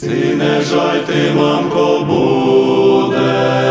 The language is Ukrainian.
Ці не жаль ти, мамко, буде,